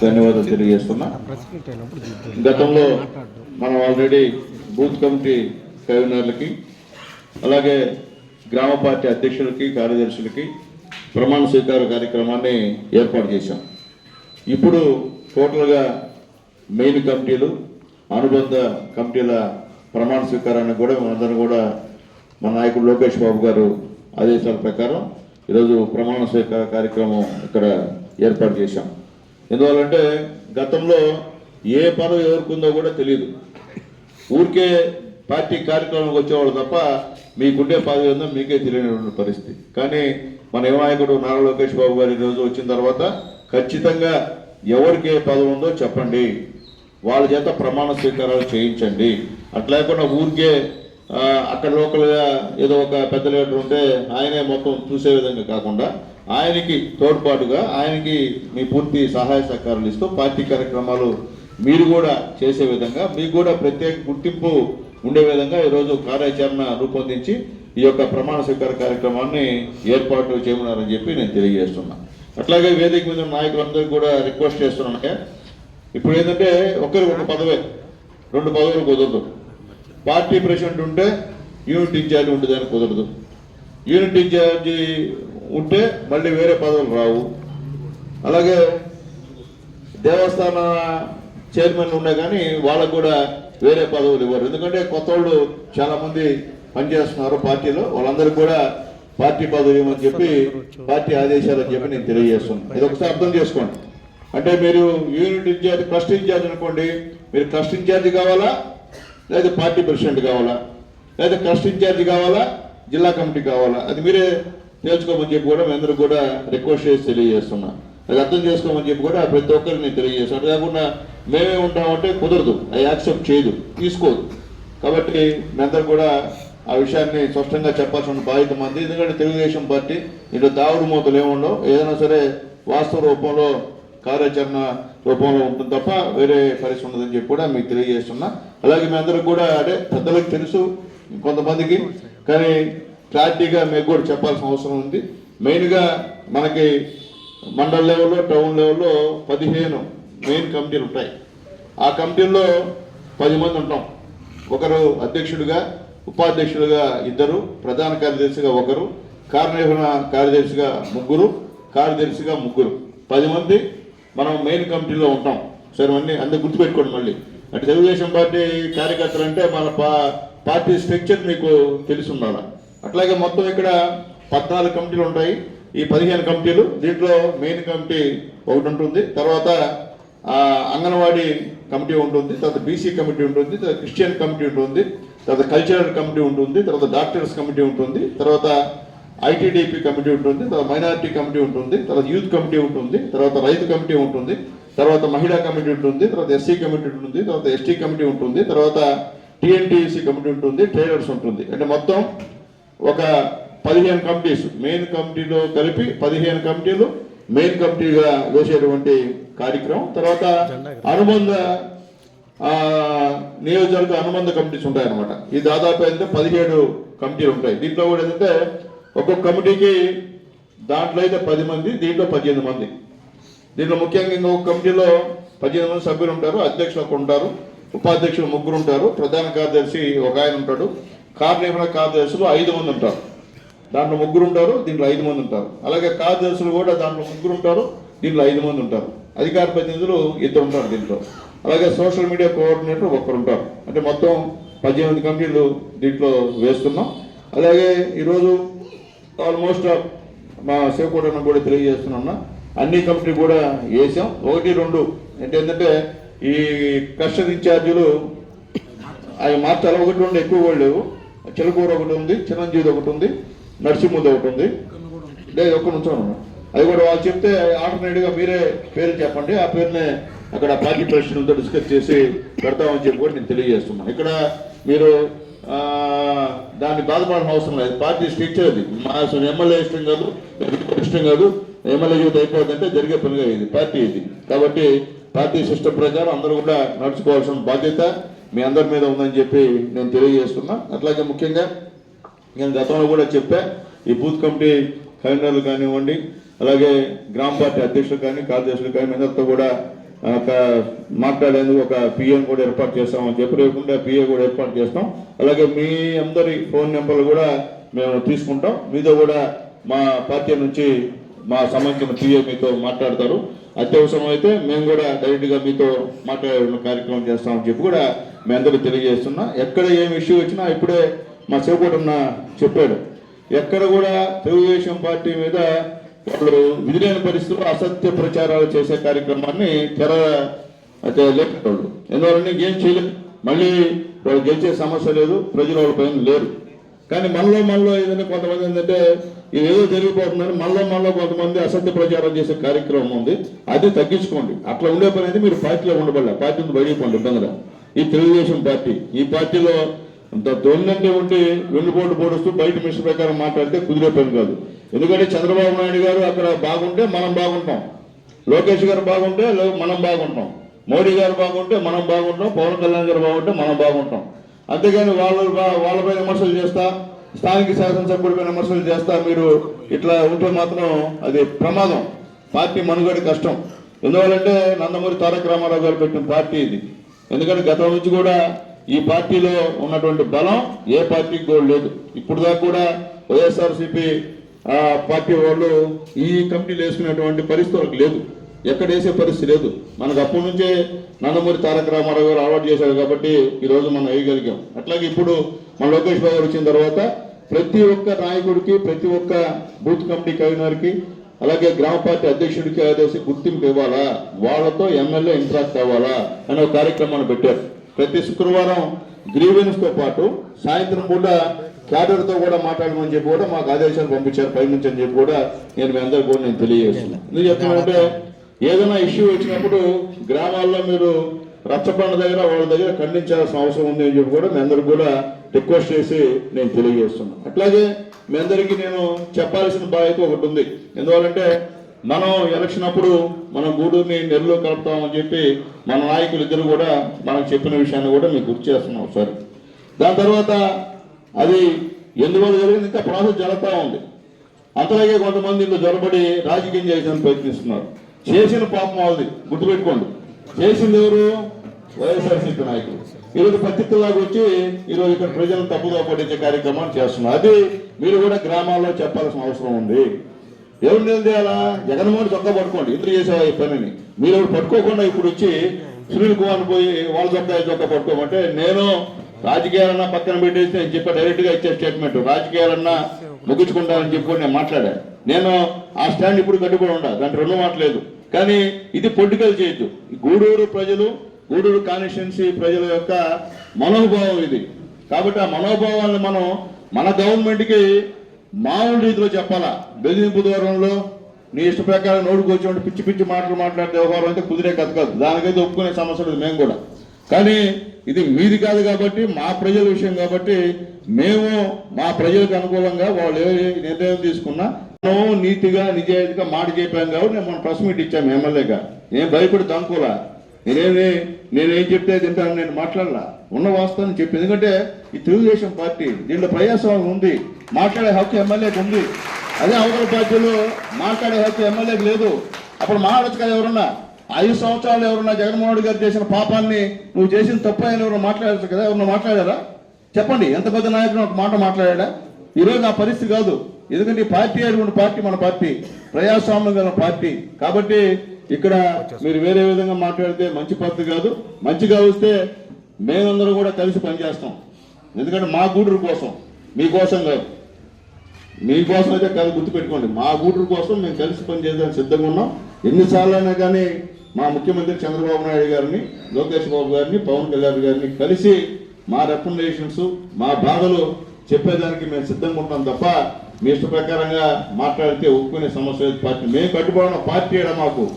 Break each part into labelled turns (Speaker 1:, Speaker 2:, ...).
Speaker 1: ధన్యవాదాలు తెలియజేస్తున్నా. గతంలో మనం ఆల్రెడీ బూత్ కమిటీ కన్వీనర్లకి అలాగే గ్రామ పార్టీ అధ్యక్షులకి కార్యదర్శులకి ప్రమాణ స్వీకార కార్యక్రమాన్ని ఏర్పాటు చేశాం. ఇప్పుడు టోటల్గా మెయిన్ కమిటీలు అనుబంధ కమిటీల ప్రమాణ స్వీకారాన్ని కూడా మనందరం కూడా మన నాయకుడు లోకేష్ బాబు గారు ఆదేశాల ప్రకారం ఈరోజు ప్రమాణ స్వీకార కార్యక్రమం ఇక్కడ ఏర్పాటు చేశాం. ఎందువల్లంటే గతంలో ఏ పదవి ఎవరికుందో కూడా తెలియదు ఊరికే పార్టీ కార్యక్రమానికి వచ్చేవాళ్ళు తప్ప మీకుండే పదవి ఉందో మీకే తెలియనటువంటి పరిస్థితి. కానీ మన యువ నాయకుడు నారా లోకేష్ బాబు గారు ఈరోజు వచ్చిన తర్వాత ఖచ్చితంగా ఎవరికి ఏ పదవి ఉందో చెప్పండి. వాళ్ళ చేత ప్రమాణ స్వీకారాలు చేయించండి. అట్లా లేకుండా ఊరికే అక్కడ లోకల్గా ఏదో ఒక పెద్ద లీడర్ ఉంటే ఆయనే మొత్తం చూసే విధంగా కాకుండా ఆయనకి తోడ్పాటుగా ఆయనకి మీ పూర్తి సహాయ సహకారాలు ఇస్తూ పార్టీ కార్యక్రమాలు మీరు కూడా చేసే విధంగా మీకు కూడా ప్రత్యేక గుర్తింపు ఉండే విధంగా ఈరోజు కార్యాచరణ రూపొందించి ఈ యొక్క ప్రమాణ స్వీకార కార్యక్రమాన్ని ఏర్పాటు చేయమన్నారని చెప్పి నేను తెలియజేస్తున్నా. అట్లాగే వేదిక మీద నాయకులందరికీ కూడా రిక్వెస్ట్ చేస్తున్నాను. ఇప్పుడు ఏంటంటే ఒకరికి ఒక పదవే రెండు పదవులు కుదరదు. పార్టీ ప్రెసిడెంట్ ఉంటే యూనిట్ ఇన్ఛార్జ్ ఉంటుందని కుదరదు. యూనిట్ ఇన్ఛార్జి ఉంటే మళ్ళీ వేరే పదవులు రావు. అలాగే దేవస్థాన చైర్మన్ ఉండే కానీ వాళ్ళకు కూడా వేరే పదవులు ఇవ్వరు. ఎందుకంటే కొత్త వాళ్ళు చాలామంది పనిచేస్తున్నారు పార్టీలో. వాళ్ళందరికీ కూడా పార్టీ పదవి ఇవ్వమని చెప్పి పార్టీ ఆదేశాలు అని చెప్పి నేను తెలియజేస్తున్నాను. ఇది ఒకసారి అర్థం చేసుకోండి. అంటే మీరు యూనిట్ ఇన్ఛార్జ్ ట్రస్ట్ ఇన్ఛార్జ్ అనుకోండి. మీరు ట్రస్ట్ ఇన్ఛార్జ్ కావాలా? లేదా పార్టీ ప్రెసిడెంట్ కావాలా? లేదా ట్రస్ట్ ఇన్ఛార్జ్ కావాలా? జిల్లా కమిటీ కావాలా? అది మీరే తేల్చుకోమని చెప్పి కూడా మీ అందరూ కూడా రిక్వెస్ట్ చేసి తెలియజేస్తున్నా. అది అర్థం చేసుకోమని చెప్పి కూడా ప్రతి ఒక్కరికి నేను తెలియజేస్తాను అది కాకుండా మేమే ఉంటామంటే కుదరదు. అది యాక్సెప్ట్ చేయదు. తీసుకోదు. కాబట్టి మీ అందరూ కూడా ఆ విషయాన్ని స్పష్టంగా చెప్పాల్సిన బాధ్యత మంది. ఎందుకంటే తెలుగుదేశం పార్టీ ఇంట్లో దావుడు మూతలు ఏముండవు ఏదైనా సరే వాస్తవ రూపంలో కార్యాచరణ రూపంలో ఉంటుంది తప్ప వేరే పరిస్థితి ఉండదని చెప్పి కూడా మీకు తెలియజేస్తున్నా. అలాగే మీ అందరికి కూడా అంటే పెద్దలకు తెలుసు కొంతమందికి. కానీ క్లారిటీగా మీకు కూడా చెప్పాల్సిన అవసరం ఉంది. మెయిన్గా మనకి మండల లెవెల్లో టౌన్ లెవెల్లో పదిహేను మెయిన్ కమిటీలు ఉంటాయి. ఆ కమిటీల్లో పది మంది ఉంటాం. ఒకరు అధ్యక్షుడిగా ఉపాధ్యక్షుడిగా ఇద్దరు ప్రధాన కార్యదర్శిగా ఒకరు కార్యనిర్వహణ కార్యదర్శిగా ముగ్గురు కార్యదర్శిగా ముగ్గురు. పది మంది మనం మెయిన్ కమిటీలో ఉంటాం. సరే అన్ని అందరు గుర్తుపెట్టుకోండి మళ్ళీ. అంటే తెలుగుదేశం పార్టీ కార్యకర్తలు అంటే మన పా పార్టీ స్ట్రక్చర్ మీకు తెలిసి ఉండాలి అట్లాగే మొత్తం ఇక్కడ పద్నాలుగు కమిటీలు ఉంటాయి ఈ పదిహేను కమిటీలు దీంట్లో మెయిన్ కమిటీ ఒకటి ఉంటుంది తర్వాత అంగన్వాడీ కమిటీ ఉంటుంది తర్వాత బీసీ కమిటీ ఉంటుంది తర్వాత క్రిస్టియన్ కమిటీ ఉంటుంది తర్వాత కల్చరల్ కమిటీ ఉంటుంది తర్వాత డాక్టర్స్ కమిటీ ఉంటుంది తర్వాత ఐటీడీపీ కమిటీ ఉంటుంది తర్వాత మైనారిటీ కమిటీ ఉంటుంది తర్వాత యూత్ కమిటీ ఉంటుంది తర్వాత రైతు కమిటీ ఉంటుంది తర్వాత మహిళా కమిటీ ఉంటుంది తర్వాత ఎస్సీ కమిటీ ఉంటుంది తర్వాత ఎస్టీ కమిటీ ఉంటుంది తర్వాత టీఎన్టీసీ కమిటీ ఉంటుంది ట్రేడర్స్ ఉంటుంది అంటే మొత్తం ఒక పదిహేను కమిటీస్ మెయిన్ కమిటీలో కలిపి పదిహేను కమిటీలు మెయిన్ కమిటీగా వేసేటువంటి కార్యక్రమం. తర్వాత అనుబంధ ఆ, నియోజకవర్గ అనుబంధ కమిటీస్ ఉంటాయి అనమాట ఈ దాదాపు అయితే పదిహేడు కమిటీలు ఉంటాయి. దీంట్లో కూడా ఏంటంటే ఒక్కొక్క కమిటీకి దాంట్లో అయితే పది మంది దీంట్లో పదిహేను మంది. దీంట్లో ముఖ్యంగా ఇంకొక కమిటీలో పదిహేను మంది సభ్యులు ఉంటారు అధ్యక్షులు ఉంటారు ఉపాధ్యక్షులు ముగ్గురు ఉంటారు ప్రధాన కార్యదర్శి ఒక ఆయన ఉంటాడు. కార్యనిర్వహణ కార్యదర్శులు ఐదు మంది ఉంటారు. దాంట్లో ముగ్గురు ఉంటారు దీంట్లో ఐదు మంది ఉంటారు. అలాగే కార్యదర్శులు కూడా దాంట్లో ముగ్గురు ఉంటారు దీంట్లో ఐదు మంది ఉంటారు. అధికార ప్రతినిధులు ఇద్దరు ఉంటారు దీంట్లో. అలాగే సోషల్ మీడియా కోఆర్డినేటర్ ఒక్కరు ఉంటారు. అంటే మొత్తం పద్దెనిమిది కమిటీలు దీంట్లో వేస్తున్నాం. అలాగే ఈరోజు ఆల్మోస్ట్ మా శివకోటను కూడా తెలియజేస్తున్నా అన్ని. కమిటీ కూడా వేసాం. ఒకటి రెండు అంటే ఏంటంటే ఈ కస్టడీ ఇన్ఛార్జీలు అవి మార్చాలి? ఒకటి రెండు ఎక్కువ కూడా లేవు. చిలకూర ఒకటి ఉంది చిరంజీవి ఒకటి ఉంది నరసింహుది ఒకటి ఉంది. లేదు ఒక్క నుంచో అది కూడా వాళ్ళు చెప్తే ఆల్టర్నేట్గా మీరే పేరు చెప్పండి. ఆ పేరునే అక్కడ పార్టీ ప్రెసిడెంట్తో డిస్కస్ చేసి పెడతామని చెప్పి కూడా నేను తెలియజేస్తున్నాను. ఇక్కడ మీరు దాన్ని బాధపడాల్సిన అవసరం లేదు. పార్టీ స్ట్రక్చర్ అది. మా అసలు ఎమ్మెల్యే ఇష్టం కాదు ఇష్టం కాదు. ఎమ్మెల్యే జీవితం అయిపోతుందంటే జరిగే పనిగా ఇది పార్టీ ఇది. కాబట్టి పార్టీ సిస్టమ్ ప్రకారం అందరూ కూడా నడుచుకోవాల్సిన బాధ్యత మీ అందరి మీద ఉందని చెప్పి నేను తెలియజేస్తున్నా. అట్లాగే ముఖ్యంగా నేను గతంలో కూడా చెప్పా ఈ బూత్ కమిటీ కలెండర్లు కానివ్వండి అలాగే గ్రామ పార్టీ అధ్యక్షులు కానీ కార్యదర్శులు కానీ అందరితో కూడా ఒక మాట్లాడేందుకు ఒక పిఎం కూడా ఏర్పాటు చేస్తామని చెప్పి లేకుండా పిఏ కూడా ఏర్పాటు చేస్తాం. అలాగే మీ అందరి ఫోన్ నెంబర్లు కూడా మేము తీసుకుంటాం. మీతో కూడా మా పార్టీ నుంచి మా సంబంధించిన పిఏ మీతో మాట్లాడతారు. అత్యవసరం అయితే మేము కూడా డైరెక్ట్గా మీతో మాట్లాడే కార్యక్రమం చేస్తామని చెప్పి కూడా మీ అందరికీ తెలియజేస్తున్నా. ఎక్కడ ఏం ఇష్యూ వచ్చినా ఇప్పుడే మా సేవకుడున్న చెప్పాడు. ఎక్కడ కూడా తెలుగుదేశం పార్టీ మీద వాళ్ళు విధిలేని పరిస్థితుల్లో అసత్య ప్రచారాలు చేసే కార్యక్రమాన్ని తెర అయితే లేపేవాళ్ళు ఎందువల్ల ఏం చేయలేదు మళ్ళీ వాళ్ళు గెలిచే సమస్య లేదు ప్రజలు వాళ్ళ పైన లేరు. కానీ మనలో మనలో ఏదైనా కొంతమంది ఏంటంటే ఇదేదో జరిగిపోతుందని మనలో మనలో కొంతమంది అసత్య ప్రచారం చేసే కార్యక్రమం ఉంది అది తగ్గించుకోండి. అట్లా ఉండే పని అయితే మీరు పార్టీలో ఉండబడలే పార్టీ నుంచి బయటపోండి ఇబ్బందిగా ఈ తెలుగుదేశం పార్టీ ఈ పార్టీలో అంత దొంగంటే ఉండి వెన్నుపోటు పోడుస్తూ బయట మిషన్ ప్రకారం మాట్లాడితే కుదిరే పని కాదు. ఎందుకంటే చంద్రబాబు నాయుడు గారు అక్కడ బాగుంటే మనం బాగుంటాం. లోకేష్ గారు బాగుంటే మనం బాగుంటాం. మోడీ గారు బాగుంటే మనం బాగుంటాం. పవన్ కళ్యాణ్ గారు బాగుంటే మనం బాగుంటాం. అంతేగాని వాళ్ళు వాళ్ళపై విమర్శలు చేస్తా స్థానిక శాసనసభ్యుడిపై విమర్శలు చేస్తా మీరు ఇట్లా ఉంటే మాత్రం అది ప్రమాదం. పార్టీ మనుగడ కష్టం. ఎందువల్లంటే నందమూరి తారక రామారావు గారు పెట్టిన పార్టీ ఇది. ఎందుకంటే గతం నుంచి కూడా ఈ పార్టీలో ఉన్నటువంటి బలం ఏ పార్టీకి కూడా లేదు. ఇప్పుడు దాకా కూడా వైఎస్ఆర్సీపీ పార్టీ వాళ్ళు ఈ కమిటీలు వేసుకునేటువంటి పరిస్థితి లేదు. ఎక్కడ వేసే పరిస్థితి లేదు. మనకు అప్పటి నుంచే నందమూరి తారక రామారావు గారు అలవాటు చేశారు కాబట్టి ఈ రోజు మనం వేయగలిగాం. అట్లాగే ఇప్పుడు మన లోకేష్ బాబు గారు వచ్చిన తర్వాత ప్రతి ఒక్క నాయకుడికి ప్రతి ఒక్క బూత్ కమిటీ కవినర్కి అలాగే గ్రామ పార్టీ అధ్యక్షుడికి అదేసి గుర్తింపు ఇవ్వాలా వాళ్ళతో ఎమ్మెల్యే ఇంట్రాక్ట్ అవ్వాలా అనే ఒక కార్యక్రమాన్ని పెట్టారు. ప్రతి శుక్రవారం గ్రీవెన్స్తో పాటు సాయంత్రం పూట క్యాడర్తో కూడా మాట్లాడమని చెప్పి కూడా మాకు ఆదేశాలు పంపించారు. పై నుంచి అని చెప్పి కూడా నేను మీ అందరికీ కూడా నేను తెలియజేస్తున్నాను. ఎందుకు చెప్తున్నానంటే ఏదైనా ఇష్యూ వచ్చినప్పుడు గ్రామాల్లో మీరు రచ్చబండ దగ్గర వాళ్ళ దగ్గర ఖండించాల్సిన అవసరం ఉంది అని చెప్పి కూడా మీ అందరికి కూడా రిక్వెస్ట్ చేసి నేను తెలియజేస్తున్నాను. అట్లాగే మీ అందరికీ నేను చెప్పాల్సిన బాధ్యత ఒకటి ఉంది. ఎందువల్లంటే మనం ఎలక్షన్ అప్పుడు మనం గూడూరుని నెల్లూరు కలుపుతామని చెప్పి మన నాయకులు ఇద్దరు కూడా మనకు చెప్పిన విషయాన్ని కూడా మీకు గుర్తు చేస్తున్నాం ఒకసారి. దాని తర్వాత అది ఎందువల్ల జరిగింది? ఇంకా ప్రాసెస్ జరుగుతూ ఉంది. అంతలాగే కొంతమంది ఇందులో జొరబడి రాజకీయం చేయడానికి ప్రయత్నిస్తున్నారు. చేసిన పాపం వాళ్ళది. గుర్తుపెట్టుకోండి. చేసింది ఎవరు? వైఎస్ఆర్సీపీ నాయకులు. ఈరోజు పత్తిలాగా వచ్చి ఈరోజు ఇక్కడ ప్రజలను తప్పుగా పట్టించే కార్యక్రమాన్ని చేస్తున్నారు. అది మీరు కూడా గ్రామాల్లో చెప్పాల్సిన అవసరం ఉంది. ఎవరు నిలదీయాలా? జగన్మోహన్ చొక్కా పట్టుకోండి. ఇద్దరు చేసేవా ఈ పనిని? మీరు ఎవరు పట్టుకోకుండా ఇప్పుడు వచ్చి సునీల్ కుమార్ పోయి వాళ్ళ చొక్కా చొక్కా పట్టుకోమంటే నేను రాజకీయాలన్నా పక్కన పెట్టేసి నేను చెప్పా డైరెక్ట్గా ఇచ్చే స్టేట్మెంట్. రాజకీయాలన్నా ముగించుకుంటానని చెప్పి నేను మాట్లాడాను నేను ఆ స్టాండ్ ఇప్పుడు కట్టుబడి ఉండా. దాంట్లో రెండు మాటలేదు కానీ ఇది పొలిటికల్ చేయొద్దు గూడూరు ప్రజలు గూడూరు కాన్స్టిట్యున్సీ ప్రజల యొక్క మనోభావం ఇది. కాబట్టి ఆ మనోభావాలను మనం మన గవర్నమెంట్కి మామూలు రీతిలో చెప్పాలా? బెదిరింపు దూరంలో నీ ఇష్ట ప్రకారం నోడుకు వచ్చి పిచ్చి పిచ్చి మాటలు మాట్లాడే వ్యవహారం అయితే కుదిరే కథ కాదు. దానికైతే ఒప్పుకునే సమస్య లేదు. మేము కూడా. కానీ ఇది మీది కాదు కాబట్టి మా ప్రజల విషయం కాబట్టి మేము మా ప్రజలకు అనుకూలంగా వాళ్ళు ఏ నిర్ణయం తీసుకున్నా మనం నీతిగా నిజాయితీగా మాట చెప్పాం కాబట్టి నేను మన ప్రెస్ మీట్ ఇచ్చాము ఎమ్మెల్యేగా. నేను భయపడి తనుకోలా నేనేమి నేనేం చెప్తే తింటాను నేను మాట్లాడలా? ఉన్న వాస్తవాన్ని చెప్పి ఎందుకంటే ఈ తెలుగుదేశం పార్టీ దీంట్లో ప్రజాస్వామ్యం ఉంది. మాట్లాడే హక్కు ఎమ్మెల్యేకి ఉంది. అదే అవతల పార్టీలో మాట్లాడే హక్కు ఎమ్మెల్యేకి లేదు. అప్పుడు మాట్లాడచ్చు కదా ఎవరన్నా ఐదు సంవత్సరాలు ఎవరన్నా జగన్మోహన్ రెడ్డి గారు చేసిన పాపాన్ని నువ్వు చేసిన తప్పు అని ఎవరు మాట్లాడచ్చు కదా? ఎవరన్నా మాట్లాడారా? చెప్పండి ఎంత పెద్ద నాయకుడు ఒక మాట మాట్లాడా? ఈరోజు ఆ పరిస్థితి కాదు. ఎందుకంటే ఈ పార్టీ అటువంటి పార్టీ మన పార్టీ ప్రజాస్వామ్యం గల పార్టీ. కాబట్టి ఇక్కడ మీరు వేరే విధంగా మాట్లాడితే మంచి పద్ధతి కాదు. మంచిగా వస్తే మేమందరం కూడా కలిసి పనిచేస్తాం. ఎందుకంటే మా గూడూరు కోసం మీకోసం కాదు. మీకోసం అయితే కాదు గుర్తుపెట్టుకోండి. మా గూడూరు కోసం మేము కలిసి పనిచేయడానికి సిద్ధంగా ఉన్నాం. ఎన్నిసార్లు అయినా కానీ మా ముఖ్యమంత్రి చంద్రబాబు నాయుడు గారిని లోకేష్ బాబు గారిని పవన్ కళ్యాణ్ గారిని కలిసి మా రికమెండేషన్స్ మా బాధలు చెప్పేదానికి మేము సిద్ధంగా ఉంటాం తప్ప మీ ఇష్ట ప్రకారంగా మాట్లాడితే ఒప్పుకునే సమస్య లేదు. పార్టీ మేము కట్టుబడిన పార్టీ మాకు?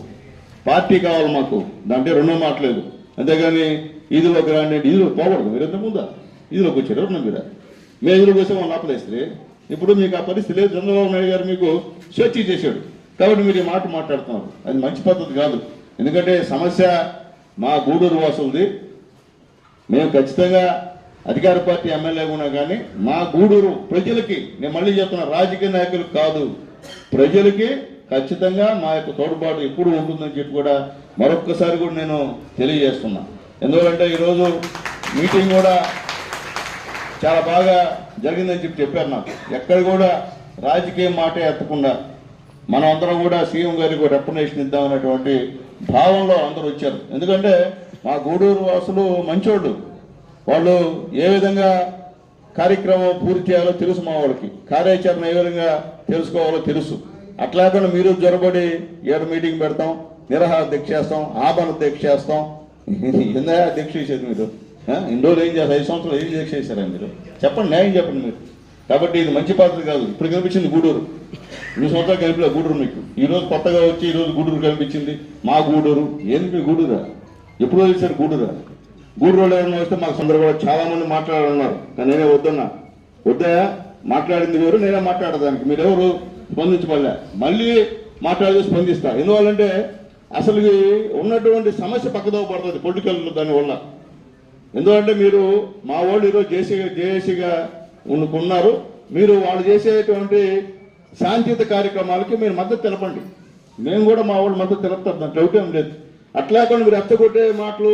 Speaker 1: పార్టీ కావాలి మాకు. దాంట్లో రెండో మాట్లేదు అంతేగాని ఈదులోకి రాండి ఇదిలో పోకూడదు. మీరు ఎంత ముందా? ఈదులోకి వచ్చారు ఎవరు మీరు మేము ఈదులోకి వస్తే వాళ్ళు ఆపలేస్తే? ఇప్పుడు మీకు ఆ పరిస్థితి లేదు. చంద్రబాబు నాయుడు గారు మీకు స్వేచ్ఛ చేశాడు. కాబట్టి మీరు ఈ మాట మాట్లాడుతున్నారు. అది మంచి పద్ధతి కాదు. ఎందుకంటే సమస్య మా గూడూరు వాసులది మేము ఖచ్చితంగా అధికార పార్టీ ఎమ్మెల్యే ఉన్నా కానీ మా గూడూరు ప్రజలకి నేను మళ్ళీ చెప్తున్నా రాజకీయ నాయకులు కాదు. ప్రజలకి ఖచ్చితంగా మా యొక్క తోడ్పాటు ఎప్పుడు ఉంటుందని చెప్పి కూడా మరొక్కసారి కూడా నేను తెలియజేస్తున్నా. ఎందుకంటే ఈరోజు మీటింగ్ కూడా చాలా బాగా జరిగిందని చెప్పి చెప్పారు నాకు. ఎక్కడ కూడా రాజకీయ మాట ఎత్తకుండా మనం అందరం కూడా సీఎం గారికి రెప్యుటేషన్ ఇద్దామనేటువంటి భావంలో అందరూ వచ్చారు. ఎందుకంటే మా గూడూరు వాసులు మంచోళ్ళు. వాళ్ళు ఏ విధంగా కార్యక్రమం పూర్తి చేయాలో తెలుసు మా వాళ్ళకి. కార్యాచరణ ఏ విధంగా తెలుసుకోవాలో తెలుసు. అట్లాగే మీరు జ్వరబడి ఏడు మీటింగ్ పెడతాం నిరహార దీక్ష చేస్తాం ఆభరణ దీక్ష చేస్తాం. ఎందా దీక్ష చేసేది మీరు? ఇన్ని రోజులు ఏం చేస్తారు ఐదు సంవత్సరాలు ఏం దీక్ష చేశారా మీరు? చెప్పండి న్యాయం చెప్పండి మీరు. కాబట్టి ఇది మంచి పద్ధతి కాదు. ఇప్పుడు కనిపించింది గూడూరు. ఇన్ని సంవత్సరాలు కనిపించలేదు గూడూరు మీకు. ఈరోజు కొత్తగా వచ్చి ఈ రోజు గూడూరు కనిపించింది మా గూడూరు. ఏంది మీ గూడూరా? ఎప్పుడు వచ్చారు గూడూరా? గూడూరులో ఎవరైనా వస్తే మాకు సందర్భంలో చాలా మంది మాట్లాడాలన్నారు. కానీ నేనే వద్దన్నా. వద్దయా మాట్లాడింది వేరు నేనే మాట్లాడదానికి మీరెవరు? స్పందించబడలే. మళ్ళీ మాట్లాడితే స్పందిస్తా. ఎందువల్లంటే అసలు ఉన్నటువంటి సమస్య పక్కదో పడుతుంది పొలిటికల్ దానివల్ల ఎందుకంటే మీరు మా వాళ్ళు ఈరోజు జేసీగా జేఏసీగా ఉన్నారు మీరు వాళ్ళు చేసేటువంటి శాంతియుత కార్యక్రమాలకి మీరు మద్దతు తెలపండి. మేము కూడా మా వాళ్ళు మద్దతు తెలుపుతాం దాంట్లో డౌట్ ఏం లేదు. అట్లా కానీ మీరు ఎత్తగొట్టే మాటలు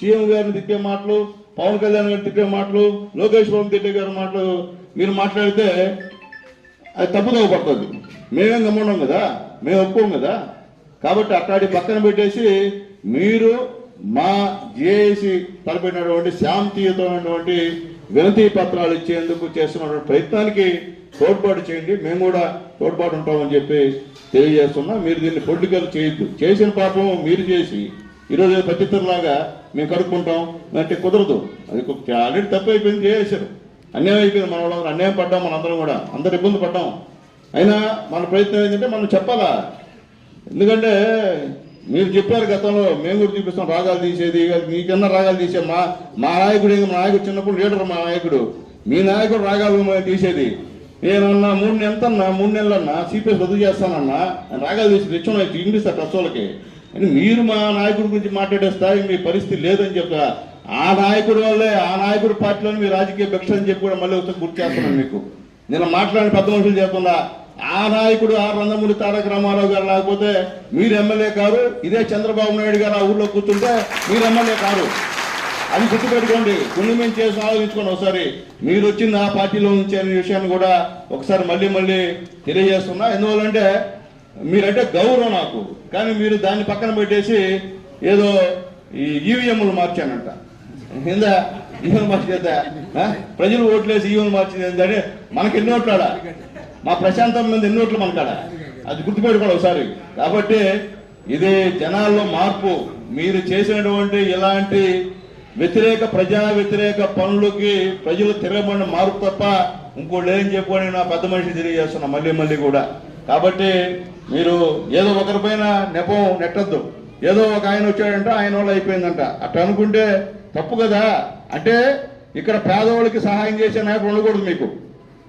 Speaker 1: సీఎం గారిని తిట్టే మాటలు పవన్ కళ్యాణ్ గారిని తిట్టే మాటలు లోకేష్ బాబు తిట్టే గారి మాటలు మీరు మాట్లాడితే అది తప్పుదోవ పడుతుంది. మేమేం గమ్మున్నాం కదా? మేము ఒప్పుకోం కదా? కాబట్టి అట్లాంటి పక్కన పెట్టేసి మీరు మా జేఏసీ తలపెట్టినటువంటి శాంతియుతమైనటువంటి వినతి పత్రాలు ఇచ్చేందుకు చేస్తున్నటువంటి ప్రయత్నానికి తోడ్పాటు చేయండి. మేము కూడా తోడ్పాటు ఉంటామని చెప్పి తెలియజేస్తున్నా. మీరు దీన్ని పొలిటికల్ చేయొద్దు. చేసిన పాపం మీరు చేసి ఈరోజు పచ్చితరలాగా మేము కడుక్కుంటాం. అంటే కుదరదు. అది ఆల్రెడీ తప్పు అయిపోయింది చేసేసారు అన్యాయం అయిపోయింది మన వాళ్ళందరూ. అన్యాయం పడ్డాం మనందరం కూడా. అందరు ఇబ్బంది పడ్డాం. అయినా మన ప్రయత్నం ఏంటంటే మనం చెప్పాలా? ఎందుకంటే మీరు చెప్పారు గతంలో మేము కూడా చూపిస్తాం రాగాలు తీసేది మీకన్నా రాగాలు తీసే మా మా నాయకుడు మా నాయకుడు చిన్నప్పుడు లీడర్ మా నాయకుడు. మీ నాయకుడు రాగాలు తీసేది. నేనన్నా మూడు నెలలు ఎంతన్నా? మూడు నెలలన్నా సిపిఎస్ రద్దు చేస్తానన్నా? రాగా రాగాలు తీసి తెచ్చున్నా ఇంగ్లీష్ ట్రస్ట్ వాళ్ళకి. అని మీరు మా నాయకుడి గురించి మాట్లాడే స్థాయి మీ పరిస్థితి లేదని చెప్తా ఆ నాయకుడి వల్లే ఆ నాయకుడి పార్టీలోని మీ రాజకీయ భిక్ష అని చెప్పి కూడా మళ్ళీ ఒకసారి గుర్తు చేస్తున్నాను మీకు. నేను మాట్లాడిన పెద్ద మనుషులు చేస్తున్నా ఆ నాయకుడు ఆ రంగమూరి తారక రామారావు గారు లేకపోతే మీరు ఎమ్మెల్యే కారు ఇదే చంద్రబాబు నాయుడు గారు ఆ ఊళ్ళో కూర్చుంటే మీరు ఎమ్మెల్యే కారు. అది గుర్తుపెట్టుకోండి. కొన్ని మేము చేసి ఆలోచించుకోండి ఒకసారి. మీరు వచ్చింది ఆ పార్టీలో నుంచి అనే విషయాన్ని కూడా ఒకసారి మళ్ళీ మళ్ళీ తెలియజేస్తున్నా. ఎందువల్లంటే మీరంటే గౌరవం నాకు. కానీ మీరు దాన్ని పక్కన పెట్టేసి ఏదో ఈ ఈవీఎంలు మార్చానంట. ఏందా ఈవెన్ మార్చేదా ప్రజలు ఓట్లేసి ఈవెన్ మార్చింది ఏంటంటే మనకి ఎన్ని ఓట్లాడా? మా ప్రశాంతం మీద ఎన్ని ఓట్లు మనకాడా? అది గుర్తుపెట్టుకోండి ఒకసారి. కాబట్టి ఇది జనాల్లో మార్పు. మీరు చేసినటువంటి ఇలాంటి వ్యతిరేక ప్రజా వ్యతిరేక పనులకి ప్రజలు తిరగబడిన మారు తప్ప ఇంకోళ్ళు ఏం చెప్పుకొని నా పెద్ద మనిషి తెలియజేస్తున్నా మళ్ళీ మళ్ళీ కూడా. కాబట్టి మీరు ఏదో ఒకరిపైన నెపం నెట్టద్దు. ఏదో ఒక ఆయన వచ్చాడంట ఆయన వాళ్ళు అయిపోయిందంట. అట్లా అనుకుంటే తప్పు కదా. అంటే ఇక్కడ పేదవాళ్ళకి సహాయం చేసే నాయకుడు ఉండకూడదు మీకు.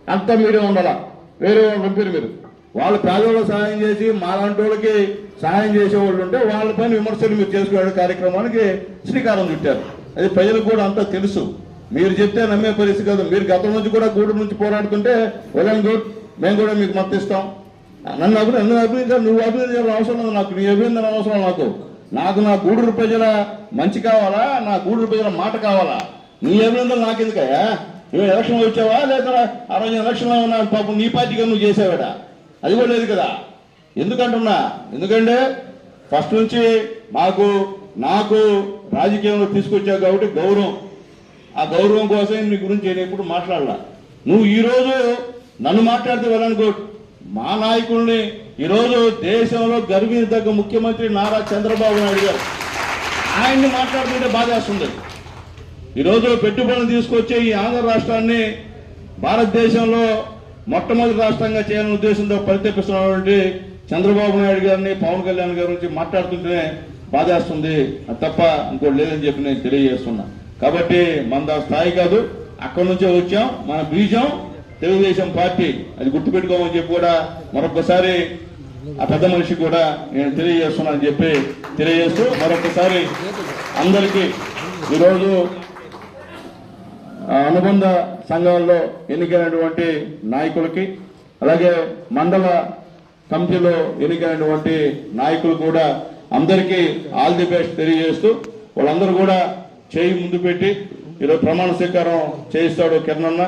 Speaker 1: అంతా మీరే ఉండాలా? వేరే వాళ్ళు పంపారు మీరు. వాళ్ళు పేదవాళ్ళకి సహాయం చేసి మాలాంటి వాళ్ళకి సహాయం చేసే వాళ్ళు ఉంటే వాళ్ళ పైన విమర్శలు మీరు చేసుకునే కార్యక్రమానికి శ్రీకారం చుట్టారు. అది ప్రజలకు కూడా అంతా తెలుసు. మీరు చెప్తే నమ్మే పరిస్థితి కాదు. మీరు గతం నుంచి కూడా గూడూరు నుంచి పోరాడుతుంటే వెల్ గుడ్ మేము కూడా మీకు మద్దతిస్తాం నన్ను అభివృద్ధి నన్ను అభివృద్ధి నువ్వు అభివృద్ధి అవసరం లేదు నాకు. నీ అభివృద్ధి అవసరం నాకు. నాకు నా గూడూరు ప్రజల మంచి కావాలా? నా గూడూరు ప్రజల మాట కావాలా? నీ అభినందనలు నాకెందుకయ్యా? నువ్వు ఎలక్షన్ వచ్చావా? లేదా ఆ రోజు ఎలక్షన్లో ఉన్నా పాపం నీ పార్టీగా నువ్వు చేసావాడా అది కూడా లేదు కదా. ఎందుకంటున్నా? ఎందుకంటే ఫస్ట్ నుంచి మాకు నాకు రాజకీయంలో తీసుకొచ్చావు కాబట్టి గౌరవం. ఆ గౌరవం కోసం నీ గురించి నేను ఎప్పుడు మాట్లాడలా. నువ్వు ఈరోజు నన్ను మాట్లాడితే వెళ్ళనుకో. మా నాయకుల్ని ఈరోజు దేశంలో గర్వించదగ్గ ముఖ్యమంత్రి నారా చంద్రబాబు నాయుడు గారు. ఆయన్ని మాట్లాడుతుంటే బాధేస్తుంది. ఈరోజు పెట్టుబడులు తీసుకొచ్చే ఈ ఆంధ్ర రాష్ట్రాన్ని భారతదేశంలో మొట్టమొదటి రాష్ట్రంగా చేయాలనే ఉద్దేశంతో పరితెప్పిస్తున్నటువంటి చంద్రబాబు నాయుడు గారిని పవన్ కళ్యాణ్ గారి గురించి మాట్లాడుతుంటేనే బాధేస్తుంది. అది తప్ప ఇంకోటి లేదని చెప్పి నేను తెలియజేస్తున్నా. కాబట్టి మన స్థాయి కాదు. అక్కడి నుంచే వచ్చాం. మన బీజం తెలుగుదేశం పార్టీ. అది గుర్తుపెట్టుకోమని చెప్పి కూడా మరొకసారి ఆ పెద్ద మనిషి కూడా నేను తెలియజేస్తున్నానని చెప్పి తెలియజేస్తూ మరొకసారి అందరికీ ఈరోజు అనుబంధ సంఘాల్లో ఎన్నికైనటువంటి నాయకులకి అలాగే మండల కమిటీలో ఎన్నికైనటువంటి నాయకులు కూడా అందరికీ ఆల్ ది బెస్ట్ తెలియజేస్తూ వాళ్ళందరూ కూడా చేయి ముందు పెట్టి ఈరోజు ప్రమాణ స్వీకారం చేయిస్తాడు కిరణ్ అన్న.